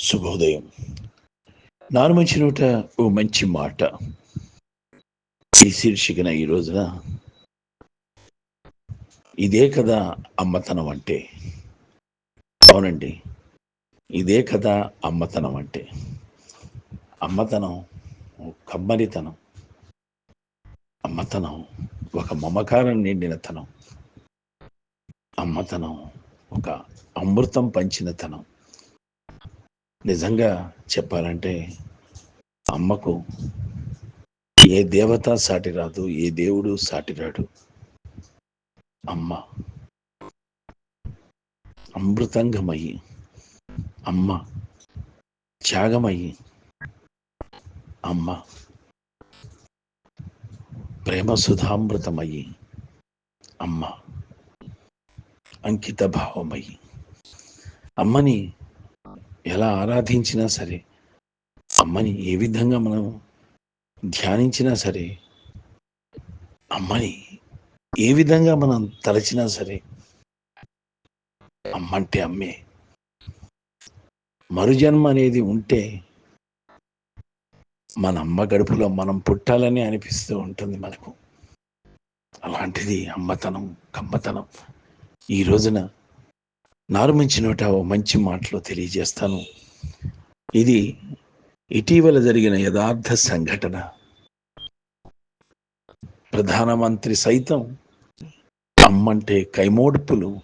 శుభోదయం. నాను మంచి నోట ఓ మంచి మాట. ఈ శీర్షికన ఈ రోజున ఇదే కదా అమ్మతనం అంటే. అవునండి ఇదే కదా అమ్మతనం అంటే. అమ్మతనం కమ్మరితనం అమ్మతనం ఒక మమకారం నిండిన తనం. అమ్మతనం ఒక అమృతం పంచిన తనం. నిజంగా చెప్పాలంటే అమ్మకు ఏ దేవత సాటి రాదు ఏ దేవుడు సాటి రాడు? అమ్మ. అమృతంగమయ్యి అమ్మ. త్యాగమయ్యి అమ్మ. ప్రేమ సుధామృతమయ్యి అమ్మ. అంకిత భావమయ్యి అమ్మని ఎలా ఆరాధించినా సరే అమ్మని ఏ విధంగా మనం ధ్యానించినా సరే అమ్మని ఏ విధంగా మనం తలచినా సరే అమ్మ అంటే అమ్మే. మరుజన్మ అనేది ఉంటే మన అమ్మ గడుపులో మనం పుట్టాలని అనిపిస్తూ ఉంటుంది మనకు. అలాంటిది అమ్మతనం కమ్మతనం. ఈ రోజున నారుమంచి నోట ఓ మంచి మాటలో తెలియజేస్తాను. ఇది ఇటీవల జరిగిన యథార్థ సంఘటన. ప్రధానమంత్రి సైతం అమ్మంటే కైమోడ్పులు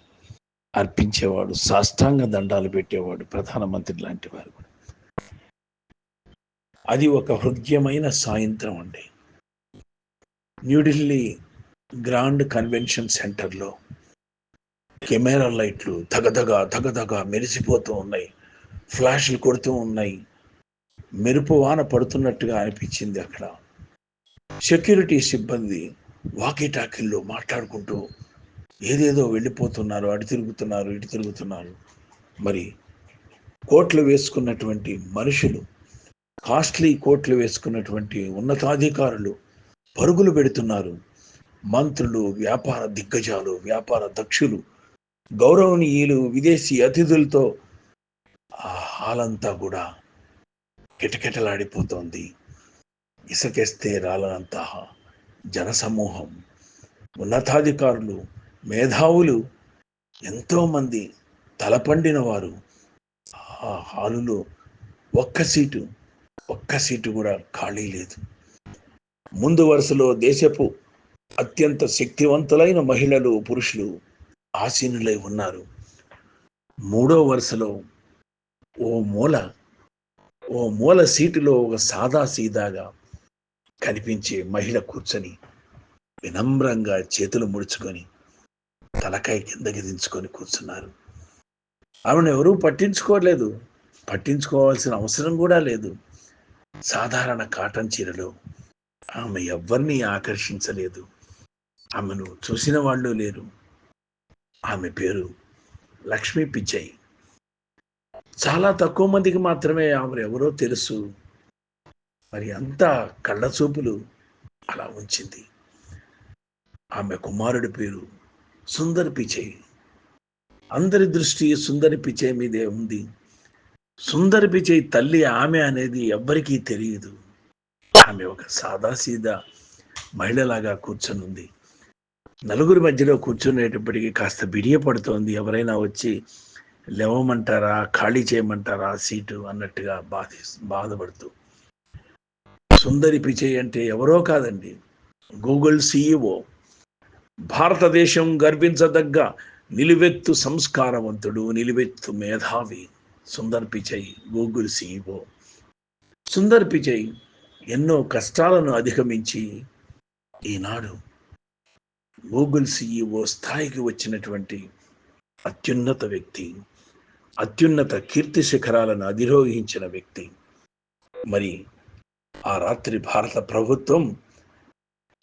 అర్పించేవాడు సాష్టాంగ దండాలు పెట్టేవాడు ప్రధానమంత్రి లాంటి వారు కూడా. అది ఒక హృదయమైన సాయంత్రం అండి. న్యూఢిల్లీ గ్రాండ్ కన్వెన్షన్ సెంటర్లో కెమెరా లైట్లు ధగధగ ధగధగ మెరిసిపోతూ ఉన్నాయి. ఫ్లాష్లు కొడుతూ ఉన్నాయి. మెరుపు వాన పడుతున్నట్టుగా అనిపించింది అక్కడ. సెక్యూరిటీ సిబ్బంది వాకీ టాకీల్లో మాట్లాడుకుంటూ ఏదేదో వెళ్ళిపోతున్నారు అటు తిరుగుతున్నారు ఇటు తిరుగుతున్నారు. మరి కోట్లు వేసుకున్నటువంటి మనుషులు కాస్ట్లీ కోట్లు వేసుకున్నటువంటి ఉన్నతాధికారులు పరుగులు పెడుతున్నారు. మంత్రులు వ్యాపార దిగ్గజాలు వ్యాపార దక్షులు గౌరవనీయులు విదేశీ అతిథులతో ఆ హాలంతా కూడా కిటకిటలాడిపోతోంది. ఇసుకేస్తే రాలనంత జనసమూహం. ఉన్నతాధికారులు మేధావులు ఎంతోమంది తలపండిన వారు ఆ హాలులో ఒక్క సీటు ఒక్క సీటు కూడా ఖాళీ లేదు. ముందు వరుసలో దేశపు అత్యంత శక్తివంతులైన మహిళలు పురుషులు ఆసీనులై ఉన్నారు. మూడో వరుసలో ఓ మూల ఓ మూల సీటులో ఒక సాదా సీదాగా కనిపించే మహిళ కూర్చొని వినమ్రంగా చేతులు ముడుచుకొని తలకాయ కిందకి దించుకొని కూర్చున్నారు. ఆమెను ఎవరూ పట్టించుకోలేదు. పట్టించుకోవాల్సిన అవసరం కూడా లేదు. సాధారణ కాటన్ చీరలో ఆమె ఎవరిని ఆకర్షించలేదు. ఆమెను చూసిన వాళ్ళు లేరు. ఆమె పేరు లక్ష్మీ పిచ్చయ్య చాలా తక్కువ మందికి మాత్రమే ఆమె ఎవరో తెలుసు. మరి అంతా కళ్ళ చూపులు అలా ఉంచింది. ఆమె కుమారుడి పేరు సుందర్ పిచయ్ అందరి దృష్టి సుందరి పిచ్చయ్య మీదే ఉంది. సుందర్ పిచ్చయ్య తల్లి ఆమె అనేది ఎవ్వరికీ తెలియదు. ఆమె ఒక సాదాసీదా మహిళలాగా కూర్చొనుంది. నలుగురి మధ్యలో కూర్చునేటప్పటికీ కాస్త బిడియపడుతోంది. ఎవరైనా వచ్చి లేవమంటారా ఖాళీ చేయమంటారా సీటు అన్నట్టుగా బాధ బాధపడుతూ. సుందరి పిచే అంటే ఎవరో కాదండి. గూగుల్ సిఇఓ భారతదేశం గర్వించదగ్గ నిలువెత్తు సంస్కారవంతుడు నిలువెత్తు మేధావి సుందర్ పిచై గూగుల్ సిఇఓ సుందర్ పిచై ఎన్నో కష్టాలను అధిగమించి ఈనాడు గూగుల్ సిఇఓ స్థాయికి వచ్చినటువంటి అత్యున్నత వ్యక్తి అత్యున్నత కీర్తి శిఖరాలను అధిరోహించిన వ్యక్తి. మరి ఆ రాత్రి భారత ప్రభుత్వం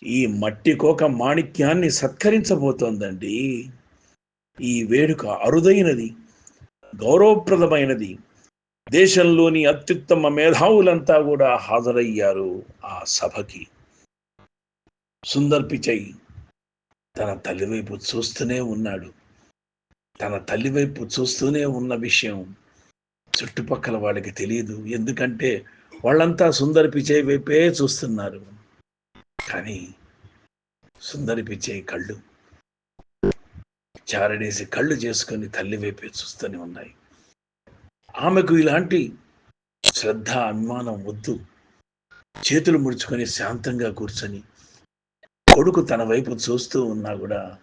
ఈ మట్టి కోక మాణిక్యాన్ని సత్కరించబోతోందండి. ఈ వేడుక అరుదైనది గౌరవప్రదమైనది. దేశంలోని అత్యుత్తమ మేధావులంతా కూడా హాజరయ్యారు ఆ సభకి. సుందర్ పిచై తన తల్లి వైపు చూస్తూనే ఉన్నాడు. తన తల్లి వైపు చూస్తూనే ఉన్న విషయం చుట్టుపక్కల వాళ్ళకి తెలియదు ఎందుకంటే వాళ్ళంతా సుందర పిచ్చే వైపే చూస్తున్నారు. కానీ సుందరి పిచ్చే కళ్ళు చారడేసి కళ్ళు చేసుకొని తల్లి వైపే చూస్తూనే ఉన్నాయి. ఆమెకు ఇలాంటి శ్రద్ధ అభిమానం వద్దు. చేతులు ముడుచుకొని శాంతంగా కూర్చొని కొడుకు తన వైపు చూస్తూ ఉన్నా కూడా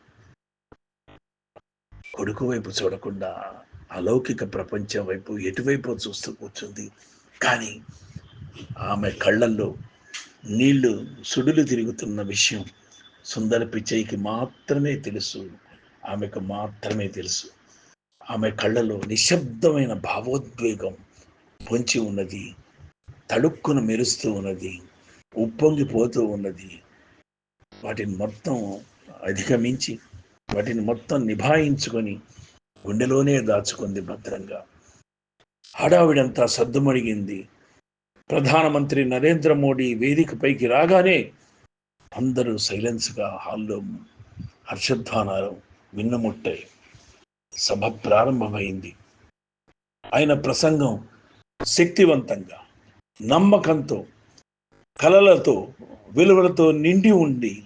కొడుకు వైపు చూడకుండా అలౌకిక ప్రపంచం వైపు ఎటువైపు చూస్తూ కూర్చుంది. కానీ ఆమె కళ్ళల్లో నీళ్ళు సుడులు తిరుగుతున్న విషయం సుందర పిచ్చయ్యకి మాత్రమే తెలుసు. ఆమెకు మాత్రమే తెలుసు. ఆమె కళ్ళలో నిశ్శబ్దమైన భావోద్వేగం పొంచి ఉన్నది తడుక్కున మెరుస్తూ ఉన్నది ఉప్పొంగిపోతూ ఉన్నది. వాటిని మొత్తం అధిగమించి వాటిని మొత్తం నిభాయించుకొని గుండెలోనే దాచుకుంది భద్రంగా. హడావిడంతా సర్దుమడిగింది. ప్రధానమంత్రి నరేంద్ర మోడీ వేదికపైకి రాగానే అందరూ సైలెన్స్గా హాల్లో హర్షధ్వానాలు విన్నముట్టాయి. సభ ప్రారంభమైంది. ఆయన ప్రసంగం శక్తివంతంగా నమ్మకంతో కలలతో విలువలతో నిండి ఉండి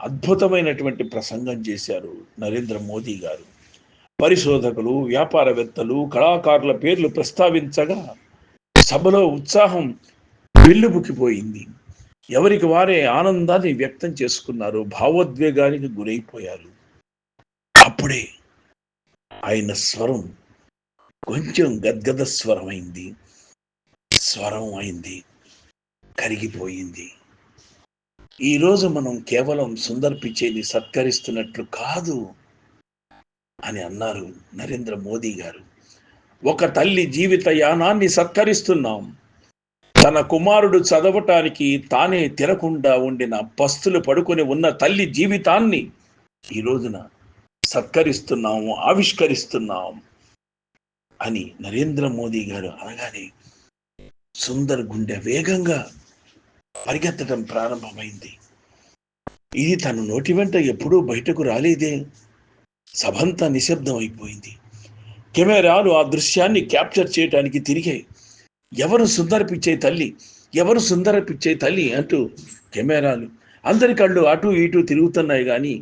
అద్భుతమైనటువంటి ప్రసంగం చేశారు నరేంద్ర మోదీ గారు. పరిశోధకులు వ్యాపారవేత్తలు కళాకారుల పేర్లు ప్రస్తావించగా సభలో ఉత్సాహం వెల్లుబుకిపోయింది. ఎవరికి వారే ఆనందాన్ని వ్యక్తం చేసుకున్నారు భావోద్వేగానికి గురైపోయారు. అప్పుడే ఆయన స్వరం కొంచెం గద్గద స్వరం అయింది స్వరం అయింది. కరిగిపోయింది. ఈరోజు మనం కేవలం సుందర్ పిచ్చేని సత్కరిస్తున్నట్లు కాదు అని అన్నారు నరేంద్ర మోదీ గారు. ఒక తల్లి జీవిత యానాన్ని సత్కరిస్తున్నాం. తన కుమారుడు చదవటానికి తానే తినకుండా ఉండిన పస్తులు పడుకొని ఉన్న తల్లి జీవితాన్ని ఈ రోజున సత్కరిస్తున్నాము ఆవిష్కరిస్తున్నాం అని నరేంద్ర మోదీ గారు అనగానే సుందర్ గుండె వేగంగా పరిగెత్తడం ప్రారంభమైంది. ఇది తన నోటి వెంట ఎప్పుడూ బయటకు రాలేదే. సభంతా నిశ్శబ్దం అయిపోయింది కెమెరాలు ఆ దృశ్యాన్ని క్యాప్చర్ చేయడానికి తిరిగాయి ఎవరు సుందర పిచ్చే తల్లి ఎవరు సుందర పిచ్చే తల్లి అంటూ కెమెరాలు అందరి కళ్ళు అటు ఇటు తిరుగుతున్నాయి కానీ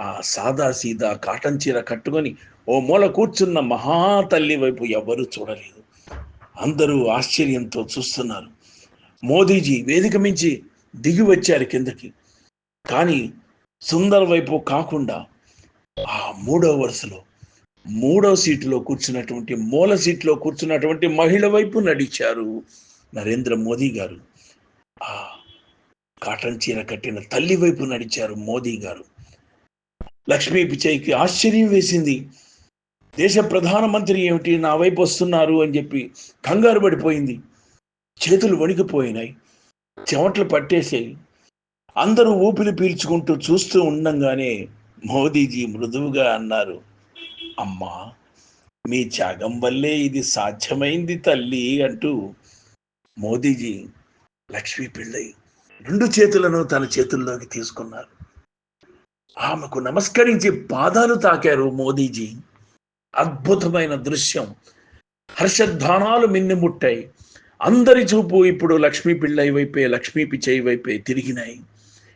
ఆ సాదా సీదా కాటన్ చీర కట్టుకొని ఓ మూల కూర్చున్న మహా తల్లి వైపు ఎవరు చూడలేదు. అందరూ ఆశ్చర్యంతో చూస్తున్నారు. మోదీజీ వేదిక మించి దిగి వచ్చారు కిందకి. కానీ సుందర్ వైపు కాకుండా ఆ మూడో వరుసలో మూడో సీటులో కూర్చున్నటువంటి మూల సీట్లో కూర్చున్నటువంటి మహిళ వైపు నడిచారు నరేంద్ర మోదీ గారు. ఆ కాటన్ చీర కట్టిన తల్లి వైపు నడిచారు మోదీ గారు. లక్ష్మీ పిచ్చయ్యకి ఆశ్చర్యం వేసింది. దేశ ప్రధానమంత్రి ఏమిటి నా వైపు వస్తున్నారు అని చెప్పి కంగారు పడిపోయింది. చేతులు వణికిపోయినాయి చెమట్లు పట్టేసాయి అందరూ ఊపిరి పీల్చుకుంటూ చూస్తూ ఉండంగానే మోదీజీ మృదువుగా అన్నారు అమ్మా మీ త్యాగం వల్లే ఇది సాధ్యమైంది తల్లి అంటూ మోదీజీ లక్ష్మీ పిళ్ళై రెండు చేతులను తన చేతుల్లోకి తీసుకున్నారు. ఆమెకు నమస్కరించి పాదాలు తాకారు మోదీజీ. అద్భుతమైన దృశ్యం. హర్షధ్వానాలు మిన్నిముట్టాయి. అందరి చూపు ఇప్పుడు లక్ష్మీ పిళ్ళై వైపే లక్ష్మీ పిచ్చయ్య వైపే తిరిగినాయి.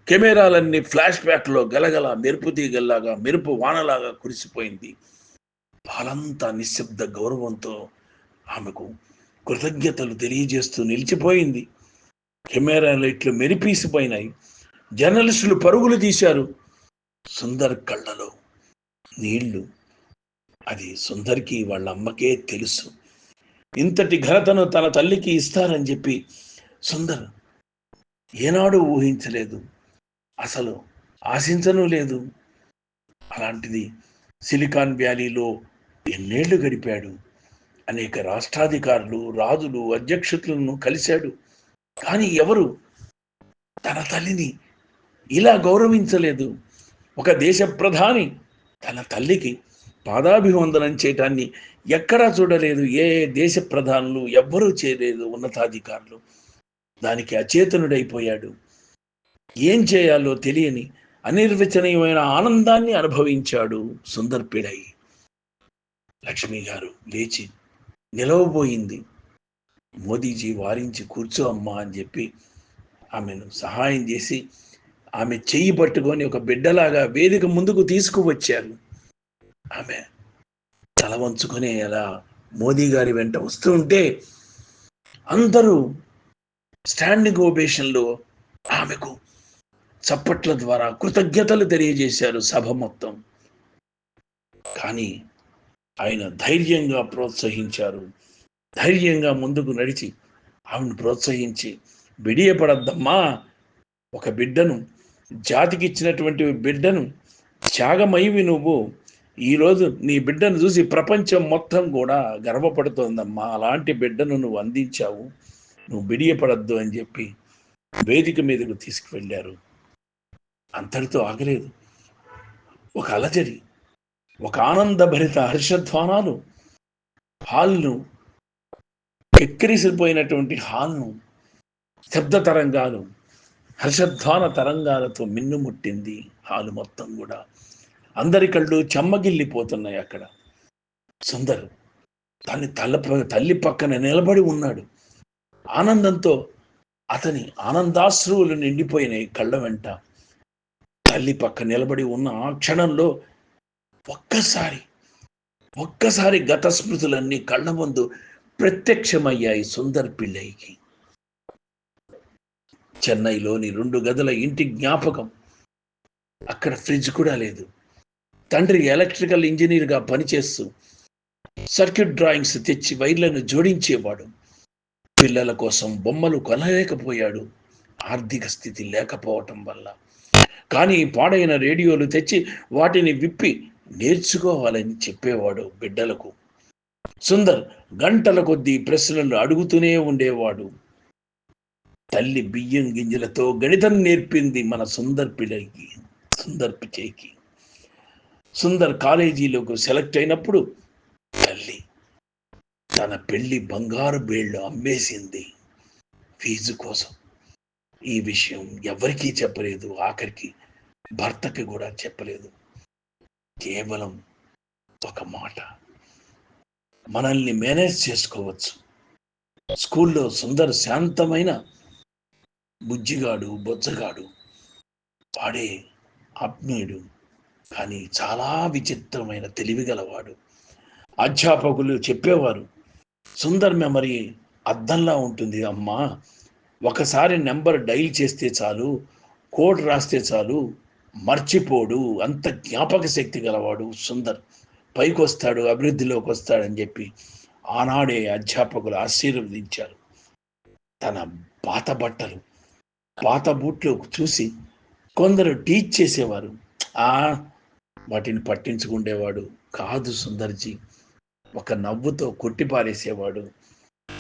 కెమెరాలన్నీ ఫ్లాష్ బ్యాక్లో గలగల మెరుపు తీగల్లాగా మెరుపు వానలాగా కురిసిపోయింది. పాలంతా నిశ్శబ్ద గౌరవంతో ఆమెకు కృతజ్ఞతలు తెలియజేస్తూ నిలిచిపోయింది. కెమెరా లైట్లు మెరిపీసిపోయినాయి. జర్నలిస్టులు పరుగులు తీశారు. సుందర్ కళ్ళలో నీళ్ళు. అది సుందర్కి వాళ్ళ అమ్మకే తెలుసు. ఇంతటి ఘనతను తన తల్లికి ఇస్తారని చెప్పి సుందర్ ఏనాడు ఊహించలేదు. అసలు ఆశించను లేదు. అలాంటిది సిలికాన్ వ్యాలీలో ఎన్నేళ్ళు గడిపాడు. అనేక రాష్ట్రాధికారులు రాజులు అధ్యక్షులను కలిశాడు. కానీ ఎవరు? తన తల్లిని ఇలా గౌరవించలేదు. ఒక దేశ ప్రధాని తన తల్లికి పాదాభివందనం చేయటాన్ని ఎక్కడా చూడలేదు ఏ దేశ ప్రధానులు ఎవ్వరూ చేయలేదు ఉన్నతాధికారులు. దానికి అచేతనుడైపోయాడు. ఏం చేయాలో తెలియని అనిర్వచనీయమైన ఆనందాన్ని అనుభవించాడు సుందర్ పిడై లక్ష్మి గారు లేచి నిలవబోయింది. మోదీజీ వారించి కూర్చో అమ్మా అని చెప్పి ఆమెను సహాయం చేసి ఆమె చెయ్యి పట్టుకొని ఒక బిడ్డలాగా వేదిక ముందుకు తీసుకువచ్చారు. ఆమె తల వంచుకునే అలా మోదీ గారి వెంట వస్తూ ఉంటే అందరూ స్టాండింగ్ ఓబేషన్లో ఆమెకు చప్పట్ల ద్వారా కృతజ్ఞతలు తెలియజేశారు సభ మొత్తం. కానీ ఆయన ధైర్యంగా ప్రోత్సహించారు. ధైర్యంగా ముందుకు నడిచి ఆమెను ప్రోత్సహించి బిడియపడద్దమ్మా ఒక బిడ్డను జాతికి ఇచ్చినటువంటి బిడ్డను త్యాగమైవి నువ్వు. ఈరోజు నీ బిడ్డను చూసి ప్రపంచం మొత్తం కూడా గర్వపడుతోందమ్మా. అలాంటి బిడ్డను నువ్వు అందించావు. నువ్వు బిడియపడద్దు అని చెప్పి వేదిక మీదకు తీసుకువెళ్ళారు. అంతటితో ఆగలేదు. ఒక అలజడి ఒక ఆనందభరిత హర్షధ్వానాలు హాల్ను ఎక్కిరిసిపోయినటువంటి హాల్ను శబ్ద తరంగాలు హర్షధ్వాన తరంగాలతో మిన్నుముట్టింది హాలు మొత్తం కూడా. అందరి కళ్ళు చెమ్మగిల్లిపోతున్నాయి అక్కడ. సుందర్ తన తల్ల తల్లి పక్కన నిలబడి ఉన్నాడు. ఆనందంతో అతని ఆనందాశ్రువులు నిండిపోయినాయి కళ్ళ వెంట తల్లి పక్క నిలబడి ఉన్న ఆ క్షణంలో ఒక్కసారి ఒక్కసారి గత స్మృతులన్నీ కళ్ళ ముందు ప్రత్యక్షమయ్యాయి సుందర్ పిళ్ళైకి చెన్నైలోని రెండు గదుల ఇంటి జ్ఞాపకం. అక్కడ ఫ్రిడ్జ్ కూడా లేదు. తండ్రి ఎలక్ట్రికల్ ఇంజనీర్గా పనిచేస్తూ సర్క్యూట్ డ్రాయింగ్స్ తెచ్చి వైర్లను జోడించేవాడు. పిల్లల కోసం బొమ్మలు కొనలేకపోయాడు. ఆర్థిక స్థితి లేకపోవటం వల్ల. కానీ పాడైన రేడియోలు తెచ్చి వాటిని విప్పి నేర్చుకోవాలని చెప్పేవాడు బిడ్డలకు. సుందర్ గంటల కొద్దీ ప్రశ్నలు అడుగుతూనే ఉండేవాడు. తల్లి బియ్యం గింజలతో గణితం నేర్పింది మన సుందర్ పిల్లకి సుందర్ పిచేకి సుందర్ కాలేజీలోకి సెలెక్ట్ అయినప్పుడు తల్లి తన పెళ్ళి బంగారు బేళ్ళు అమ్మేసింది ఫీజు కోసం. ఈ విషయం ఎవరికీ చెప్పలేదు ఆఖరికి భర్తకి కూడా చెప్పలేదు. కేవలం ఒక మాట. మనల్ని మేనేజ్ చేసుకోవచ్చు. స్కూల్లో సుందర్ శాంతమైన బుజ్జిగాడు బొజ్జగాడు. వాడే ఆత్మీయుడు. కానీ చాలా విచిత్రమైన తెలివిగలవాడు. అధ్యాపకులు చెప్పేవారు సుందర్ మెమరీ అద్దంలా ఉంటుంది అమ్మా. ఒకసారి నెంబర్ డైల్ చేస్తే చాలు కోడ్ రాస్తే చాలు మర్చిపోడు. అంత జ్ఞాపక శక్తి గలవాడు సుందర్. పైకి వస్తాడు అభివృద్ధిలోకి వస్తాడని చెప్పి ఆనాడే అధ్యాపకులు ఆశీర్వదించారు. తన పాత బట్టలు పాత బూట్లు చూసి కొందరు టీచ్ చేసేవారు. ఆ వాటిని పట్టించుకుండేవాడు కాదు సుందర్జీ. ఒక నవ్వుతో కొట్టిపారేసేవాడు.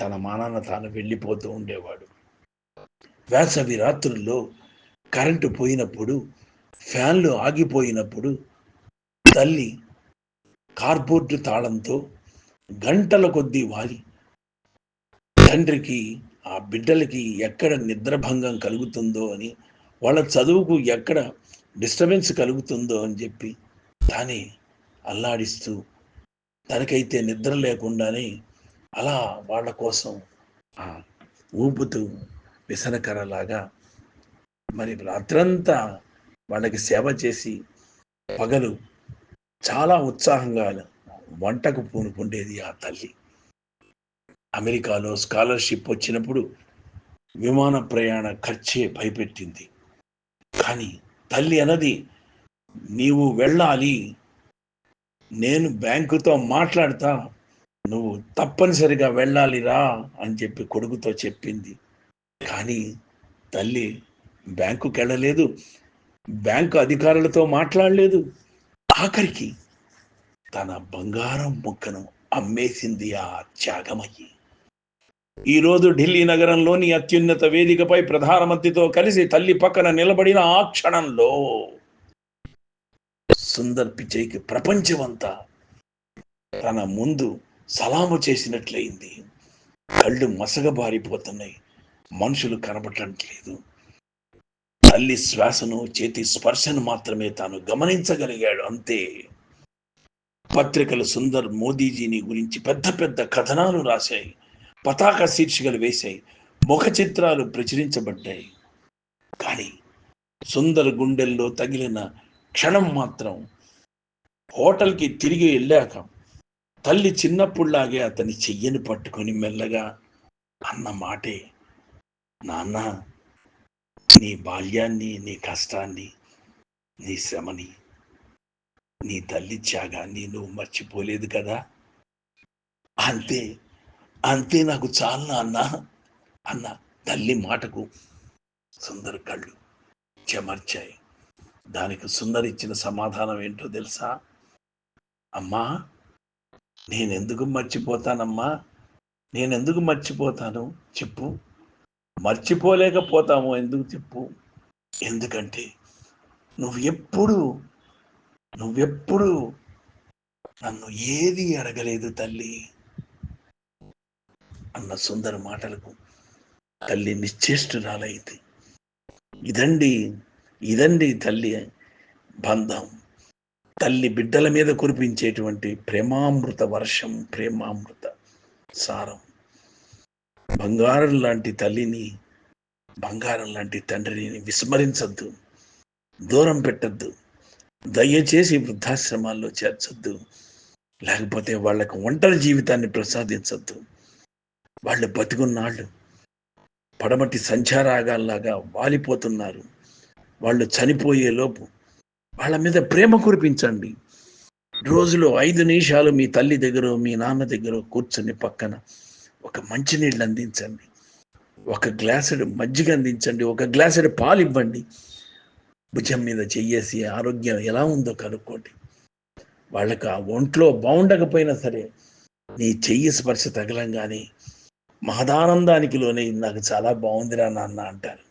తన మానాన తాను వెళ్ళిపోతూ ఉండేవాడు. వేసవి రాత్రుల్లో కరెంటు పోయినప్పుడు ఫ్యాన్లు ఆగిపోయినప్పుడు తల్లి కార్బోర్డు తాళంతో గంటల కొద్దీ వాలి తండ్రికి ఆ బిడ్డలకి ఎక్కడ నిద్రభంగం కలుగుతుందో అని వాళ్ళ చదువుకు ఎక్కడ డిస్టర్బెన్స్ కలుగుతుందో అని చెప్పి దాన్ని అల్లాడిస్తూ తనకైతే నిద్ర లేకుండానే అలా వాళ్ళ కోసం ఆ ఊపుతూ వ్యసనకరలాగా మరి రాత్రంతా వాళ్ళకి సేవ చేసి పగలు చాలా ఉత్సాహంగా వంటకు పూనుకుండేది ఆ తల్లి. అమెరికాలో స్కాలర్షిప్ వచ్చినప్పుడు విమాన ప్రయాణ ఖర్చే భయపెట్టింది. కానీ తల్లి అన్నది నీవు వెళ్ళాలి. నేను బ్యాంకుతో మాట్లాడతా. నువ్వు తప్పనిసరిగా వెళ్ళాలిరా అని చెప్పి కొడుకుతో చెప్పింది. కానీ తల్లి బ్యాంకుకి వెళ్ళలేదు బ్యాంకు అధికారులతో మాట్లాడలేదు. ఆఖరికి తన బంగారం ముక్కను అమ్మేసింది ఆ త్యాగమయ్యి. ఈరోజు ఢిల్లీ నగరంలోని అత్యున్నత వేదికపై ప్రధానమంత్రితో కలిసి తల్లి పక్కన నిలబడిన ఆ క్షణంలో సుందర్ పిచ్చయ్కి ప్రపంచమంతా తన ముందు సలాము చేసినట్లయింది. కళ్ళు మసగబారిపోతున్నాయి మనుషులు కనబడట్లేదు తల్లి శ్వాసను చేతి స్పర్శను మాత్రమే తాను గమనించగలిగాడు. అంతే. పత్రికలు సుందర్ మోదీజీని గురించి పెద్ద పెద్ద కథనాలు రాశాయి. పతాక శీర్షికలు వేశాయి. ముఖ చిత్రాలు ప్రచురించబడ్డాయి. కానీ సుందర గుండెల్లో తగిలిన క్షణం మాత్రం హోటల్కి తిరిగి వెళ్ళాక తల్లి చిన్నప్పుడులాగే అతని చెయ్యని పట్టుకొని మెల్లగా అన్న మాటే నాన్న నీ బాల్యాన్ని నీ కష్టాన్ని నీ శ్రమని నీ తల్లి త్యాగాన్ని నువ్వు మర్చిపోలేదు కదా? అంతే అంతే నాకు చాలా అన్న? అన్న తల్లి మాటకు సుందర్ కళ్ళు చెమర్చాయి. దానికి సుందర్ ఇచ్చిన సమాధానం ఏంటో తెలుసా? అమ్మా నేనెందుకు మర్చిపోతానమ్మా? నేనెందుకు మర్చిపోతాను? చెప్పు. మర్చిపోలేకపోతాము ఎందుకు చెప్పు? ఎందుకంటే నువ్వు ఎప్పుడు నువ్వెప్పుడు నన్ను ఏది అడగలేదు తల్లి. అన్న సుందర మాటలకు తల్లి నిశ్చేష్టురాలైంది. ఇదండి ఇదండి తల్లి బంధం. తల్లి బిడ్డల మీద కురిపించేటువంటి ప్రేమామృత వర్షం ప్రేమామృత సారం. బంగారం లాంటి తల్లిని బంగారం లాంటి తండ్రిని విస్మరించద్దు. దూరం పెట్టద్దు. దయచేసి వృద్ధాశ్రమాల్లో చేర్చొద్దు. లేకపోతే వాళ్ళకు ఒంటరి జీవితాన్ని ప్రసాదించద్దు. వాళ్ళు బతుకున్నాళ్ళు. పడమటి సంచారాగాల్లాగా వాలిపోతున్నారు. వాళ్ళు చనిపోయే లోపు వాళ్ళ మీద ప్రేమ కురిపించండి. రోజులో ఐదు నిమిషాలు మీ తల్లి దగ్గర మీ నాన్న దగ్గర కూర్చొని పక్కన ఒక మంచినీళ్ళు అందించండి. ఒక గ్లాసుడు మజ్జిగ అందించండి. ఒక గ్లాసుడు పాలు ఇవ్వండి. భుజం మీద చెయ్యేసి ఆరోగ్యం ఎలా ఉందో కనుక్కోండి. వాళ్ళకి ఆ ఒంట్లో బాగుండకపోయినా సరే నీ చెయ్యి స్పర్శ తగలంగానే మహదానందానికి లోనే నాకు చాలా బాగుందిరా నాన్న అంటారు.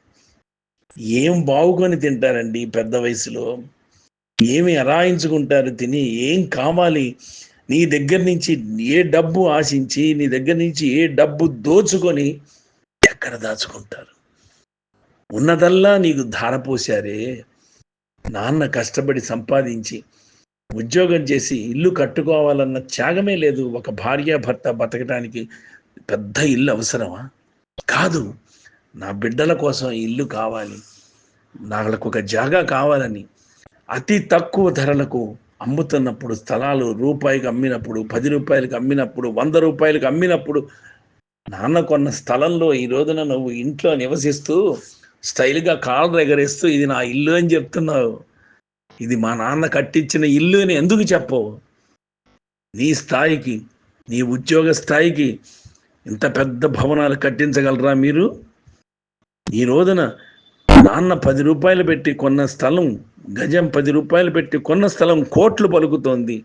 ఏం బావుకొని తింటారండి పెద్ద వయసులో? ఏమి అరాయించుకుంటారు తిని? ఏం కావాలి? నీ దగ్గర నుంచి ఏ డబ్బు ఆశించి నీ దగ్గర నుంచి ఏ డబ్బు దోచుకొని ఎక్కడ దాచుకుంటారు? ఉన్నదల్లా నీకు ధారపోశారే నాన్న కష్టపడి సంపాదించి ఉద్యోగం చేసి ఇల్లు కట్టుకోవాలన్న త్యాగమే లేదు. ఒక భార్య భర్త బతకడానికి పెద్ద ఇల్లు అవసరమా? కాదు. నా బిడ్డల కోసం ఇల్లు కావాలి. నాకు ఒక జాగా కావాలని అతి తక్కువ ధరలకు అమ్ముతున్నప్పుడు స్థలాలు రూపాయికి అమ్మినప్పుడు పది రూపాయలకు అమ్మినప్పుడు వంద రూపాయలకు అమ్మినప్పుడు నాన్న కొన్న స్థలంలో ఈ రోజున నువ్వు ఇంట్లో నివసిస్తూ స్టైల్గా కాళ్ళు ఎగరేస్తూ ఇది నా ఇల్లు అని చెప్తున్నావు. ఇది మా నాన్న కట్టించిన ఇల్లు అని ఎందుకు చెప్పవు? నీ స్థాయికి నీ ఉద్యోగ స్థాయికి ఇంత పెద్ద భవనాలు కట్టించగలరా మీరు? ఈ రోజున నాన్న పది రూపాయలు పెట్టి కొన్న స్థలం గజం పది రూపాయలు పెట్టి కొన్న స్థలం కోట్లు పలుకుతోంది.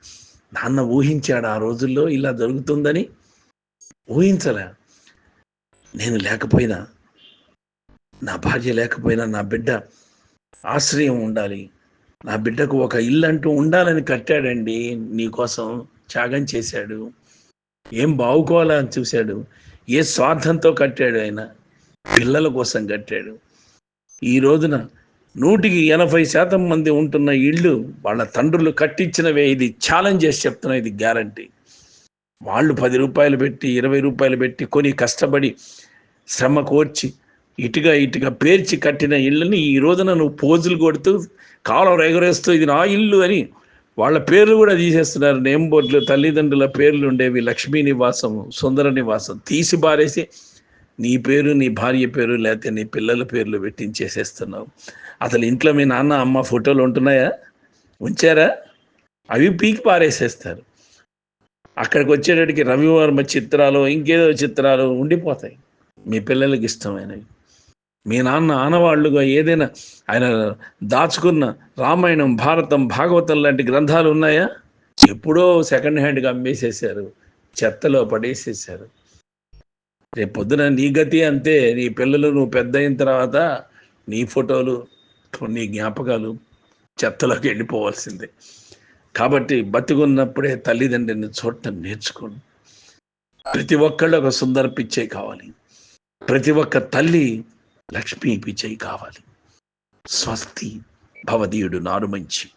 నాన్న ఊహించాడు ఆ రోజుల్లో ఇలా జరుగుతుందని? ఊహించలే. నేను లేకపోయినా నా భార్య లేకపోయినా నా బిడ్డ ఆశ్రయం ఉండాలి. నా బిడ్డకు ఒక ఇల్లు అంటూ ఉండాలని కట్టాడండి. నీకోసం త్యాగం చేశాడు. ఏం బాగుకోవాలని చూశాడు. ఏ స్వార్థంతో కట్టాడు ఆయన? పిల్లల కోసం కట్టాడు. ఈ రోజున నూటికి ఎనభై శాతం మంది ఉంటున్న ఇళ్ళు వాళ్ళ తండ్రులు కట్టించినవే. ఇది ఛాలెంజ్ చేసి చెప్తున్నా ఇది గ్యారంటీ వాళ్ళు పది రూపాయలు పెట్టి ఇరవై రూపాయలు పెట్టి కొని కష్టపడి శ్రమ కోర్చి ఇటుగా ఇటుగా పేర్చి కట్టిన ఇళ్ళని ఈ రోజున నువ్వు పోజులు కొడుతూ కాలం ఎగరేస్తూ ఇది నా ఇల్లు అని వాళ్ళ పేర్లు కూడా తీసేస్తున్నారు. నేమ్ బోర్డులు తల్లిదండ్రుల పేర్లు ఉండేవి. లక్ష్మీ నివాసం సుందర నివాసం. తీసి బారేసి నీ పేరు నీ భార్య పేరు లేకపోతే నీ పిల్లల పేర్లు పెట్టించేసేస్తున్నావు. అసలు ఇంట్లో మీ నాన్న అమ్మ ఫోటోలు ఉంటున్నాయా? ఉంచారా? అవి పీకి పారేసేస్తారు. అక్కడికి వచ్చేటడికి రవివర్మ చిత్రాలు ఇంకేదో చిత్రాలు ఉండిపోతాయి. మీ పిల్లలకి ఇష్టమైనవి. మీ నాన్న ఆనవాళ్ళుగా ఏదైనా ఆయన దాచుకున్న రామాయణం భారతం భాగవతం లాంటి గ్రంథాలు ఉన్నాయా? ఎప్పుడో సెకండ్ హ్యాండ్గా అమ్మేసేసారు చెత్తలో పడేసేసారు రేపు పొద్దున నీ గతి అంతే. నీ పిల్లలు నువ్వు పెద్ద అయిన తర్వాత నీ ఫోటోలు నీ జ్ఞాపకాలు చెత్తలోకి వెళ్ళిపోవాల్సిందే. కాబట్టి బతికున్నప్పుడే తల్లిదండ్రిని చూడటం నేర్చుకోండి. ప్రతి ఒక్కళ్ళు ఒక సుందర పిచ్చే కావాలి. ప్రతి ఒక్క తల్లి లక్ష్మీ విజయ్ కావాలి. స్వస్తి భవదీయుడు నారు మంచి.